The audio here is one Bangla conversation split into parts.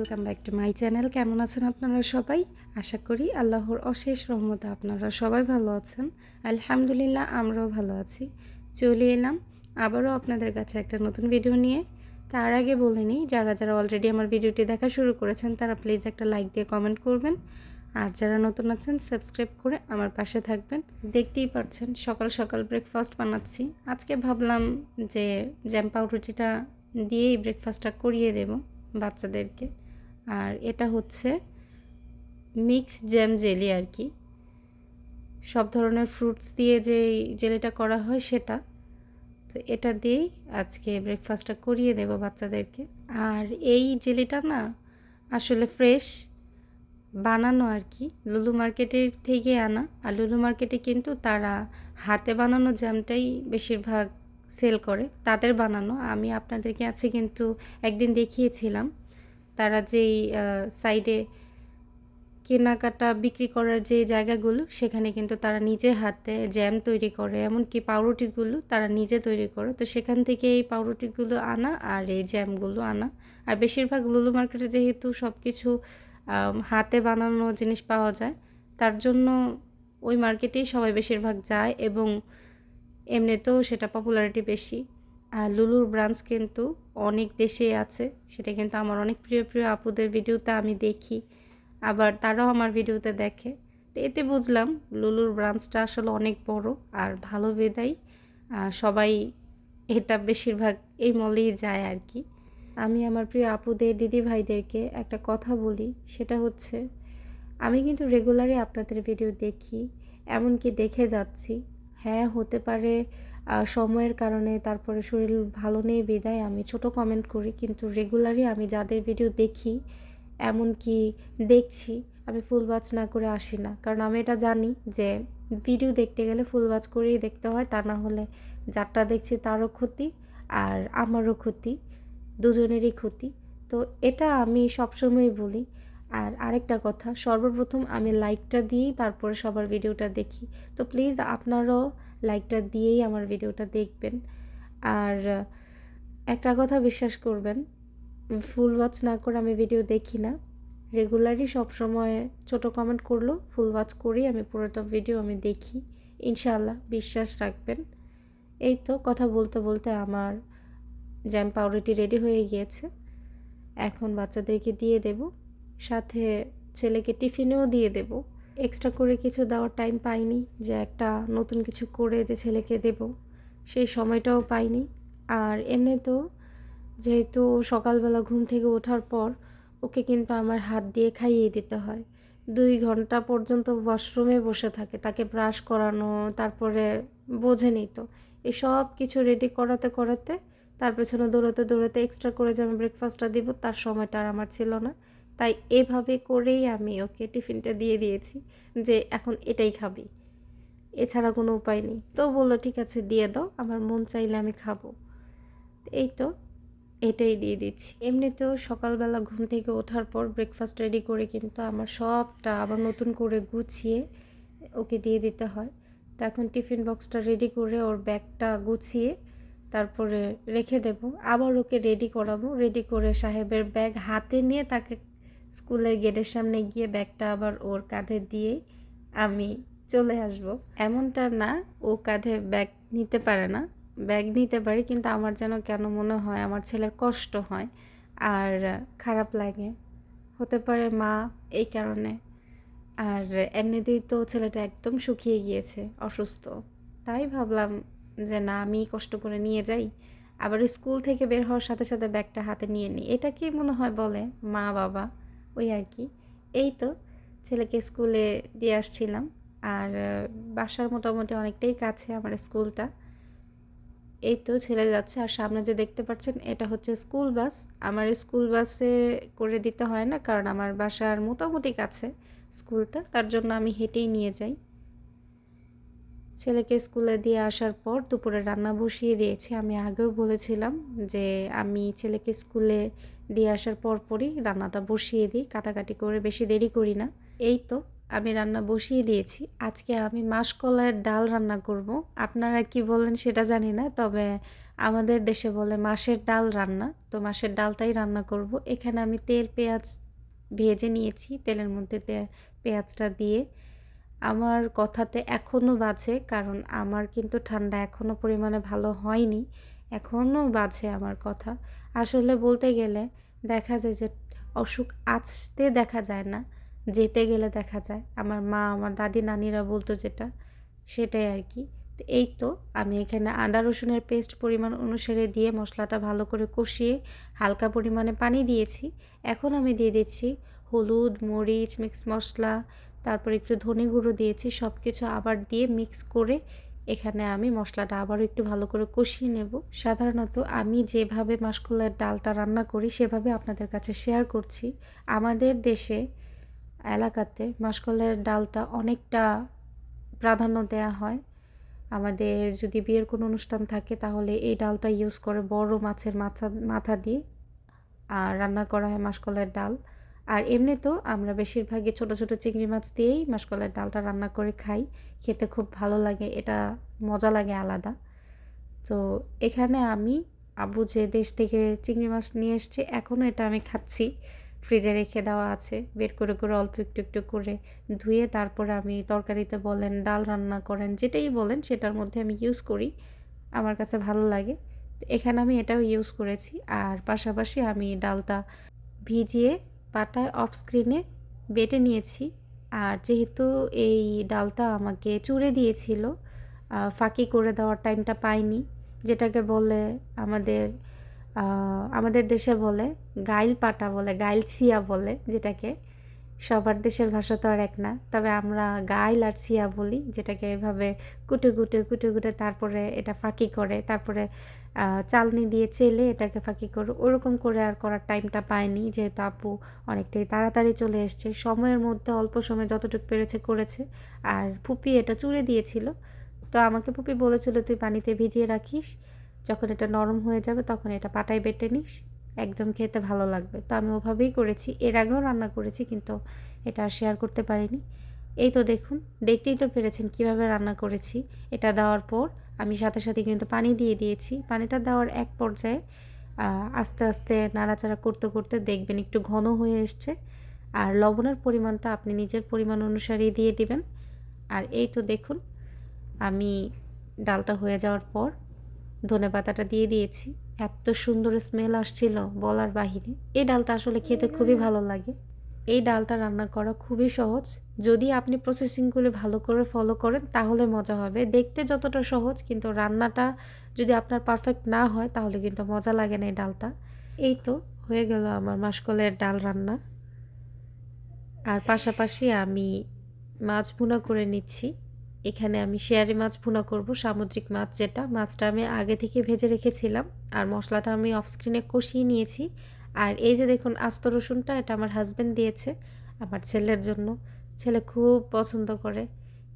Welcome back to my channel. কেমন আছেন আপনারা সবাই? আশা করি আল্লাহর অশেষ রহমতে আপনারা সবাই ভালো আছেন। আলহামদুলিল্লাহ, আমরাও ভালো আছি। চলে এলাম আবারও আপনাদের কাছে একটা নতুন ভিডিও নিয়ে। তার আগে বলে নিই, যারা যারা অলরেডি আমার ভিডিওটি দেখা শুরু করেছেন, তারা প্লিজ একটা লাইক দিয়ে কমেন্ট করবেন। আর যারা নতুন আছেন সাবস্ক্রাইব করে আমার পাশে থাকবেন। দেখতেই পাচ্ছেন, সকাল সকাল ব্রেকফাস্ট বানাচ্ছি। আজকে ভাবলাম যে জ্যাম পাউরুটিটা দিয়েই ব্রেকফাস্টটা করিয়ে দেব বাচ্চাদেরকে। আর এটা হচ্ছে মিক্স জ্যাম জেলি আর কি। সব ধরনের ফ্রুটস দিয়ে যে জেলিটা করা হয় সেটা। তো এটা দিয়েই আজকে ব্রেকফাস্টটা করিয়ে দেব বাচ্চাদেরকে। আর এই জেলিটা না আসলে ফ্রেশ বানানো আর কি। লুলু মার্কেটের থেকে আনা। আর লুলু মার্কেটে কিন্তু তারা হাতে বানানো জ্যামটাই বেশিরভাগ সেল করে। তাদের বানানো। আমি আপনাদেরকে আছে কিন্তু একদিন দেখিয়েছিলাম। তারা যেই সাইডে কেনাকাটা, বিক্রি করার যে জায়গাগুলো, সেখানে কিন্তু তারা নিজে হাতে জ্যাম তৈরি করে। এমনকি পাউরুটিগুলো তারা নিজে তৈরি করে। তো সেখান থেকে এই পাউরুটিগুলো আনা আর এই জ্যামগুলো আনা। আর বেশিরভাগ লুলু মার্কেটে যেহেতু সব কিছু হাতে বানানো জিনিস পাওয়া যায়, তার জন্য ওই মার্কেটেই সবাই বেশিরভাগ যায় এবং এমনিতেও সেটা পপুলারিটি বেশি। লুলুর ব্রাঞ্চ কিন্তু অনেক দেশে আছে। সেটা কিন্তু আমার অনেক প্রিয় প্রিয় আপুদের ভিডিওতে আমি দেখি, আবার তারাও আমার ভিডিওতে দেখে। তো এতে বুঝলাম লুলুর ব্রাঞ্চটা আসলে অনেক বড় আর ভালো বেদাই সবাই এটা বেশিরভাগ এই মলেই যায় আর কি। আমি আমার প্রিয় আপুদের, দিদি ভাইদেরকে একটা কথা বলি, সেটা হচ্ছে আমি কিন্তু রেগুলারই আপনাদের ভিডিও দেখি, এমনকি দেখে যাচ্ছি। হ্যাঁ হতে পারে সময়ের কারণে তারপরে শরীর ভালো নেই, বিদায়। আমি ছোট কমেন্ট করি, কিন্তু রেগুলারই আমি যাদের ভিডিও দেখি, এমনকি দেখছি, আমি ফুল ওয়াচ না করে আসি না। কারণ আমি এটা জানি যে ভিডিও দেখতে গেলে ফুল ওয়াচ করেই দেখতে হয়, তা না হলে যারটা দেখছি তারও ক্ষতি আর আমারও ক্ষতি, দুজনেরই ক্ষতি। তো এটা আমি সবসময়ই বলি। আর আরেকটা কথা, সর্বপ্রথম আমি লাইকটা দিয়েই তারপরে সবার ভিডিওটা দেখি। তো প্লিজ আপনারাও লাইকটা দিয়েই আমার ভিডিওটা দেখবেন। আর একটা কথা বিশ্বাস করবেন, ফুল ওয়াচ না করে আমি ভিডিও দেখি না। রেগুলারই সবসময় ছোট কমেন্ট করল ফুল ওয়াচ করেই আমি পুরোটা ভিডিও আমি দেখি। ইনশাআল্লাহ, বিশ্বাস রাখবেন। এই তো কথা বলতে বলতে আমার জ্যাম পাউরুটি রেডি হয়ে গিয়েছে। এখন বাচ্চাদেরকে দিয়ে দেব। সাথে ছেলেকে টিফিনেও দিয়ে দেব। এক্সট্রা করে কিছু দেওয়ার টাইম পাইনি যে একটা নতুন কিছু করে যে ছেলেকে দেব, সেই সময়টাও পাইনি। আর এমনি তো যেহেতু সকালবেলা ঘুম থেকে ওঠার পর ওকে কিন্তু আমার হাত দিয়ে খাইয়ে দিতে হয়। দুই ঘণ্টা পর্যন্ত ওয়াশরুমে বসে থাকে, তাকে ব্রাশ করানো, তারপরে বোঝেনি তো। এই সব কিছু রেডি করাতে করাতে, তার পেছনে দৌড়াতে দৌড়াতে এক্সট্রা করে যে আমি ব্রেকফাস্টটা দিব, তার সময়টা আর আমার ছিল না। তাই এভাবে করেই আমি ওকে টিফিনটা দিয়ে দিয়েছি যে এখন এটাই খাবি। এছাড়া কোনো উপায় নেই। তো বলল, ঠিক আছে, দিয়ে দাও, আমার মন চাইলে আমি খাব। এই তো এটাই দিয়ে দিচ্ছি। এমনিতেও সকালবেলা ঘুম থেকে ওঠার পর ব্রেকফাস্ট রেডি করে কিন্তু আমার সবটা আবার নতুন করে গুছিয়ে ওকে দিয়ে দিতে হয়। তো এখন টিফিন বক্সটা রেডি করে ওর ব্যাগটা গুছিয়ে তারপরে রেখে দেব। আবার ওকে রেডি করাবো। রেডি করে সাহেবের ব্যাগ হাতে নিয়ে তাকে স্কুলের গেটের সামনে গিয়ে ব্যাগটা আবার ওর কাঁধে দিয়ে আমি চলে আসব। এমনটা না, ও কাঁধে ব্যাগ নিতে পারে না। ব্যাগ নিতে পারি, কিন্তু আমার যেন কেন মনে হয়, আমার ছেলের কষ্ট হয় আর খারাপ লাগে। হতে পারে মা এই কারণে। আর এমনিতেই তো ছেলেটা একদম শুকিয়ে গিয়েছে, অসুস্থ। তাই ভাবলাম যে না, আমি কষ্ট করে নিয়ে যাই। আবার স্কুল থেকে বের হওয়ার সাথে সাথে ব্যাগটা হাতে নিয়ে নিই। এটা কি মনে হয় বলে? মা, বাবা। ওই আর কি। এই তো ছেলেকে স্কুলে দিয়ে আসছিলাম। আর বাসার মোটামুটি অনেকটাই কাছে আমার স্কুলটা। এই তো ছেলে যাচ্ছে। আর সামনে যে দেখতে পাচ্ছেন, এটা হচ্ছে স্কুল বাস। আমার স্কুল বাসে করে দিতে হয় না, কারণ আমার বাসার মোটামুটি কাছে স্কুলটা। তার জন্য আমি হেঁটেই নিয়ে যাই। ছেলেকে স্কুলে দিয়ে আসার পর দুপুরে রান্না বসিয়ে দিয়েছি। আমি আগেও বলেছিলাম যে আমি ছেলেকে স্কুলে দিয়ে আসার পর পরই রান্নাটা বসিয়ে দিই, কাটাকাটি করে বেশি দেরি করি না। এই তো আমি রান্না বসিয়ে দিয়েছি। আজকে আমি মাসকলাইয়ের ডাল রান্না করব। আপনারা কি বলেন সেটা জানি না, তবে আমাদের দেশে বলে মাসের ডাল রান্না। তো মাসের ডালটাই রান্না করব। এখানে আমি তেল, পেঁয়াজ ভেজে নিয়েছি। তেলের মধ্যে পেঁয়াজটা দিয়ে আমার কথাতে এখনও বাজে, কারণ আমার কিন্তু ঠান্ডা এখনও পরিমাণে ভালো হয়নি এখনও বাজে আমার কথা। আসলে বলতে গেলে দেখা যায় যে অসুখ আসতে দেখা যায় না, যেতে গেলে দেখা যায়। আমার মা, আমার দাদি, নানিরা বলতো যেটা, সেটাই আর কি। তো এই তো আমি এখানে আদা, রসুনের পেস্ট পরিমাণ অনুসারে দিয়ে মশলাটা ভালো করে কষিয়ে হালকা পরিমাণে পানি দিয়েছি। এখন আমি দিয়ে দিচ্ছি হলুদ, মরিচ মিক্স মশলা তারপর একটু ধনে গুঁড়ো দিয়েছি সব কিছু আবার দিয়ে মিক্স করে এখানে আমি মশলাটা আবারও একটু ভালো করে কষিয়ে নেব। সাধারণত আমি যেভাবে মাসকলাইয়ের ডালটা রান্না করি, সেভাবে আপনাদের কাছে শেয়ার করছি। আমাদের দেশে, এলাকাতে মাসকলাইয়ের ডালটা অনেকটা প্রাধান্য দেয়া হয়। আমাদের যদি বিয়ের কোনো অনুষ্ঠান থাকে, তাহলে এই ডালটা ইউজ করে বড় মাছের মাথা মাথা দিয়ে আর রান্না করা হয় মাসকলাইয়ের ডাল। আর এমনি তো আমরা বেশিরভাগই ছোট ছোট চিংড়ি মাছ দিয়েই মাসকলাইয়ের ডালটা রান্না করে খাই। খেতে খুব ভালো লাগে, এটা মজা লাগে আলাদা। তো এখানে আমি আবু যে দেশ থেকে চিংড়ি মাছ নিয়ে এসছে, এখনও এটা আমি খাচ্ছি। ফ্রিজে রেখে দেওয়া আছে, বের করে করে অল্প একটু একটু করে ধুয়ে তারপরে আমি তরকারিতে বলেন, ডাল রান্না করেন, যেটাই বলেন, সেটার মধ্যে আমি ইউজ করি। আমার কাছে ভালো লাগে। এখানে আমি এটাও ইউজ করেছি। আর পাশাপাশি আমি ডালটা ভিজিয়ে পাটায় অফ স্ক্রিনে বেটে নিয়েছি। আর যেহেতু এই ডালটা আমাকে চুড়ে দিয়েছিল ফাঁকি করে দেওয়ার টাইমটা পাইনি, যেটাকে বলে আমাদের আমাদের দেশে বলে গাইল পাটা বলে, গাইল ছিয়া বলে যেটাকে। সবার দেশের ভাষা তো আর এক না। তবে আমরা গাইল আর ছিয়া বলি, যেটাকে এভাবে কুটে কুটে কুটে কুটে তারপরে এটা ফাঁকি করে, তারপরে চালনি দিয়ে চেলে এটাকে ফাঁকি করে, ওরকম করে আর করার টাইমটা পায়নি যেহেতু আপু অনেকটাই তাড়াতাড়ি চলে এসছে, সময়ের মধ্যে অল্প সময় যতটুকু পেরেছে করেছে। আর পুপি এটা চুড়ে দিয়েছিল। তো আমাকে পুপি বলেছিল, তুই পানিতে ভিজিয়ে রাখিস, যখন এটা নরম হয়ে যাবে তখন এটা পাটায় বেটে নিস। একদম খেতে ভালো লাগবে। তো আমি ওভাবেই করেছি। এর আগেও রান্না করেছি, কিন্তু এটা আর শেয়ার করতে পারিনি। এই তো দেখুন, দেখতেই তো পেরেছেন কীভাবে রান্না করেছি। এটা দেওয়ার পর আমি সাথে সাথে কিন্তু পানি দিয়ে দিয়েছি। পানিটা দেওয়ার এক পর্যায়ে আস্তে আস্তে নাড়াচাড়া করতে করতে দেখবেন একটু ঘন হয়ে এসছে। আর লবণের পরিমাণটা আপনি নিজের পরিমাণ অনুসারেই দিয়ে দিবেন। আর এই তো দেখুন, আমি ডালটা হয়ে যাওয়ার পর ধনে পাতাটা দিয়ে দিয়েছি। এত সুন্দর স্মেল আসছিল বলার বাহিরে। এই ডালটা আসলে খেতে খুবই ভালো লাগে। এই ডালটা রান্না করা খুবই সহজ। যদি আপনি প্রসেসিংগুলো ভালো করে ফলো করেন, তাহলে মজা হবে। দেখতে যতটা সহজ, কিন্তু রান্নাটা যদি আপনার পারফেক্ট না হয়, তাহলে কিন্তু মজা লাগে না এই ডালটা। এই তো হয়ে গেল আমার মাসকলের ডাল রান্না। আর পাশাপাশি আমি মাছ ভুনা করে নিচ্ছি। এখানে আমি শেয়ারি মাছ ভুনা করব, সামুদ্রিক মাছ যেটা। মাছটা আমি আগে থেকে ভেজে রেখেছিলাম, আর মশলাটা আমি অফ স্ক্রিনে কষিয়ে নিয়েছি। আর এই যে দেখুন, আস্ত রসুনটা, এটা আমার হাজব্যান্ড দিয়েছে, আমার ছেলের জন্য। ছেলে খুব পছন্দ করে।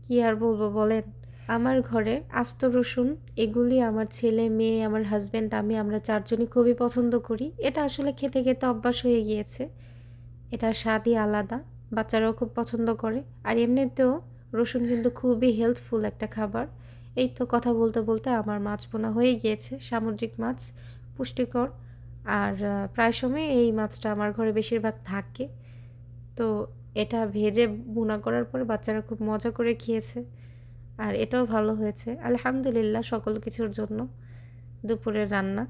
কি আর বলব বলেন? আমার ঘরে আস্ত রসুন, এগুলি আমার ছেলে, মেয়ে, আমার হাজব্যান্ড আমি, আমরা চারজনই খুবই পছন্দ করি। এটা আসলে খেতে খেতে অভ্যাস হয়ে গিয়েছে। এটা স্বাদই আলাদা, বাচ্চারাও খুব পছন্দ করে। আর এমনিতেও রসুন কিন্তু খুবই হেলথফুল একটা খাবার। এই তো কথা বলতে বলতে আমার মাছ বোনা হয়ে গিয়েছে, সামুদ্রিক মাছ, পুষ্টিকর। আর প্রায় সময় এই মাছটা আমার ঘরে বেশিরভাগ থাকে। তো এটা ভেজে বোনা করার পর বাচ্চারা খুব মজা করে খেয়েছে। আর এটাও ভালো হয়েছে। আলহামদুলিল্লাহ সকল কিছুর জন্য দুপুরের রান্না।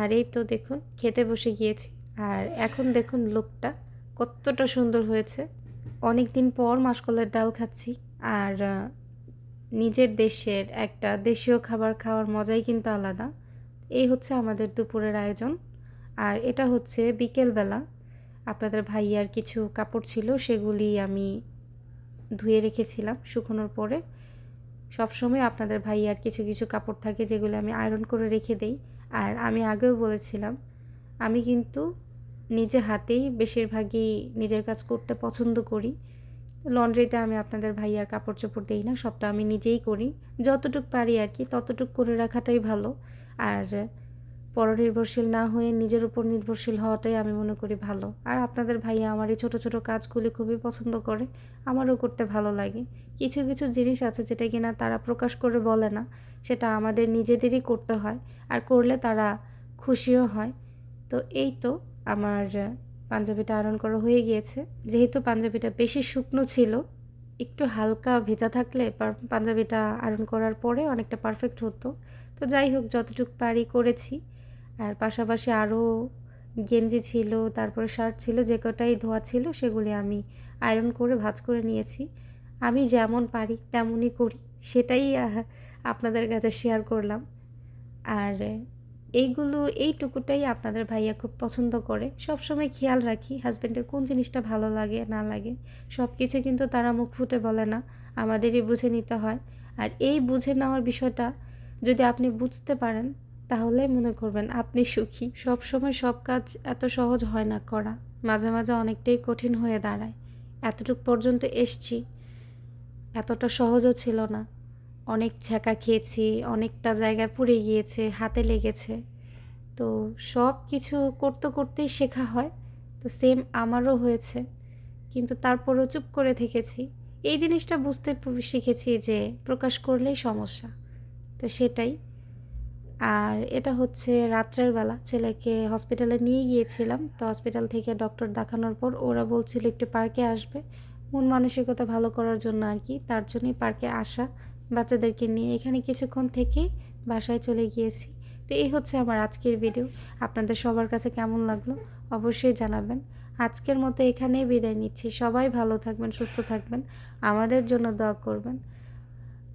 আর এই তো দেখুন, খেতে বসে গিয়েছি। আর এখন দেখুন, লোকটা কতটা সুন্দর হয়েছে। অনেক দিন পর মাসকলাইয়ের ডাল খাচ্ছি আর নিজের দেশের একটা দেশীয় খাবার খাওয়ার মজাই কিন্তু আলাদা। এই হচ্ছে আমাদের দুপুরের আয়োজন। আর এটা হচ্ছে বিকেলবেলা। আপনাদের ভাইয়ার কিছু কাপড় ছিল, সেগুলি আমি ধুয়ে রেখেছিলাম শুকোনোর পরে। সবসময় আপনাদের ভাইয়ার কিছু কিছু কাপড় থাকে, যেগুলো আমি আয়রন করে রেখে দেই। আর আমি আগেও বলেছিলাম, আমি কিন্তু নিজে হাতেই বেশিরভাগই নিজের কাজ করতে পছন্দ করি। লন্ড্রিতে আমি আপনাদের ভাইয়ার কাপড় চোপড় দিই না, সবটা আমি নিজেই করি। যতটুক পারি আর কি, ততটুক করে রাখাটাই ভালো। আর পরনির্ভরশীল না হয়ে নিজের উপর নির্ভরশীল হওয়াটাই আমি মনে করি ভালো। আর আপনাদের ভাইয়া আমার এই ছোটো ছোটো কাজগুলি খুবই পছন্দ করে, আমারও করতে ভালো লাগে। কিছু কিছু জিনিস আছে যেটা কিনা তারা প্রকাশ করে বলে না, সেটা আমাদের নিজেদেরই করতে হয়। আর করলে তারা খুশিও হয়। তো এই তো আমার পাঞ্জাবিটা আয়রন করা হয়ে গিয়েছে। যেহেতু পাঞ্জাবিটা বেশি শুকনো ছিল, একটু হালকা ভেজা থাকলে পাঞ্জাবিটা আয়রন করার পরে অনেকটা পারফেক্ট হতো। তো যাই হোক, যতটুকু পারি করেছি। আর পাশাপাশি আরও গেঞ্জি ছিল, তারপরে শার্ট ছিল, যে কটাই ধোয়া ছিল, সেগুলি আমি আয়রন করে ভাঁজ করে নিয়েছি। আমি যেমন পারি, তেমনই করি। সেটাই আপনাদের কাছে শেয়ার করলাম। আর এইগুলো, এইটুকুটাই আপনাদের ভাইয়া খুব পছন্দ করে। সব সময় খেয়াল রাখি হাজব্যান্ডের কোন জিনিসটা ভালো লাগে, না লাগে। সব কিছু কিন্তু তারা মুখ ফুটে বলে না, আমাদেরই বুঝে নিতে হয়। আর এই বুঝে নেওয়ার বিষয়টা যদি আপনি বুঝতে পারেন, তাহলে মনে করবেন আপনি সুখী। সব সময় সব কাজ এত সহজ হয় না করা। মাঝে মাঝে অনেকটাই কঠিন হয়ে দাঁড়ায়। এতটুক পর্যন্ত এসছি, এতটা সহজও ছিল না। অনেক ছ্যাঁকা খেয়েছি, অনেকটা জায়গায় পুড়ে গিয়েছে, হাতে লেগেছে। তো সব কিছু করতে করতেই শেখা হয়। তো সেম আমারও হয়েছে। কিন্তু তারপরও চুপ করে থেকেছি। এই জিনিসটা বুঝতে শিখেছি যে প্রকাশ করলেই সমস্যা। তো সেটাই। আর এটা হচ্ছে রাত্রের বেলা। ছেলেকে হসপিটালে নিয়ে গিয়েছিলাম। তো হসপিটাল থেকে ডক্টর দেখানোর পর ওরা বলছিল একটু পার্কে আসবে। মন মানসিকতা ভালো করার জন্য আর কি। তার জন্যই পার্কে আসা। বাচ্চাদেরকে নিয়ে এখানে কিছুক্ষণ থেকে বাসায় চলে গিয়েছি। তো এই হচ্ছে আমার আজকের ভিডিও আপনাদের সবার কাছে কেমন লাগল অবশ্যই জানাবেন। আজকের মতো এখানেই বিদায় নিচ্ছি। সবাই ভালো থাকবেন, সুস্থ থাকবেন। আমাদের জন্য দোয়া করবেন।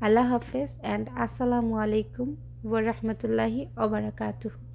আল্লাহ হাফেজ অ্যান্ড আসসালামু আলাইকুম ওয়া রাহমাতুল্লাহি ওয়া বারাকাতুহু।